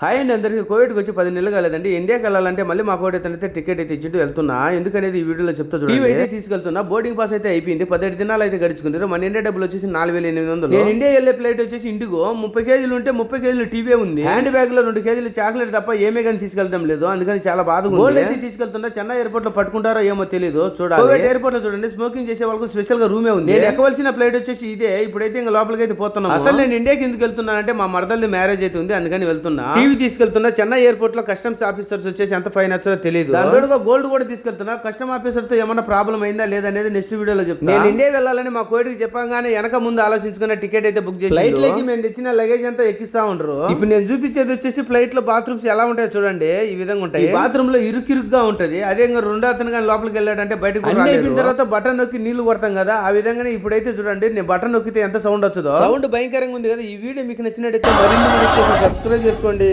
Hi అండి అందరికీ కోవిడ్కి వచ్చి పది నెలలు కాలేదండి. ఇండియాకి వెళ్ళాలంటే మళ్ళీ మా కోవిడ్ అయితే టికెట్ అయితే ఇచ్చింటూ వెళ్తున్నా. ఎందుకనేది ఈ వీడియోలో చెప్తా చూడండి. టీవీ అయితే తీసుకెళ్తున్నా. బోర్డింగ్ పాస్ అయితే అయిపోయింది. పదిహేడు దినాలు అయితే గడుచుకుంటారు. మన ఇండియా డబ్బులు వచ్చేసి నాలుగు వేల ఎనిమిది వందలు. నేను ఇండియా వెళ్ళే ఫ్లైట్ వచ్చేసి ఇండిగో. ముప్పై కేజీలు ఉంటే ముప్పై కేజీలు టీవీ ఉంది. హ్యాండ్ బ్యాగ్లో రెండు కేజీలు చాక్లెట్ తప్ప ఏమీ కానీ తీసుకెళ్తాం లేదు. అందుకని చాలా బాధగా గోల్డ్ అయితే తీసుకెళ్తున్నా. చెన్నై ఎయిర్పోర్ట్లో పట్టుకుంటారో ఏమో తెలియదు చూడాలి. కోవిడ్ ఎయిర్పోర్ట్లో చూడండి. స్మోకింగ్ చేసే వాళ్ళకు స్పెషల్గా రూమే ఉంది. నేను ఎక్కవలసిన ఫ్లైట్ వచ్చేసి ఇదే. ఇప్పుడైతే ఇంకా లోపలికి అయితే పోతున్నాం అసలు నేను ఇండియాకి ఎందుకు వెళ్తున్నానంటే మా మరదల్ది మ్యారేజ్ అయితే ఉంది. అందుకని వెళ్తున్నా. టీవీ తీసుకెళ్తున్నా చెన్నై ఎయిర్పోర్ట్లో కస్టమ్స్ ఆఫీసర్స్ వచ్చేసి ఎంత ఫైన్ వచ్చారో తెలియదు దాంతో గోల్డ్ కూడా తీసుకెళ్తున్నా. కస్టమ్ ఆఫీసర్తో ఏమైనా ప్రాబ్లం అయిందా లేదనేది నెక్స్ట్ వీడియోలో చెప్తాను నేను ఇండియా వెళ్ళాలని మా కోవిడ్కి చెప్పగానే వెనక ముందు ఆలోచించుకున్న టికెట్ అయితే బుక్ చేసి ఫ్లైట్లోకి మేము తెచ్చిన లగేజ్ అంతా ఎక్కిస్తా ఉండరు. ఇప్పుడు నేను చూపించేది వచ్చేసి ఫ్లైట్లో బాత్రూమ్స్ ఎలా ఉంటాయో చూడండి. ఈ విధంగా ఉంటాయి. బాత్రూమ్లో ఇరుకిరుగ్గా ఉంటది. అదే ఇంకా రెండో అతను కానీ లోపలికి వెళ్ళాడంటే బయటకు అయిపోయిన తర్వాత బటన్ నొక్కి నీళ్ళు కొడతాం కదా ఆ విధంగానే ఇప్పుడైతే చూడండి నేను బటన్ నొక్కితే ఎంత సౌండ్ వచ్చదో సౌండ్ భయంకరంగా ఉంది కదా ఈ వీడియో మీకు నచ్చినట్టయితే మరిన్ని సబ్స్క్రైబ్ చేసుకోండి.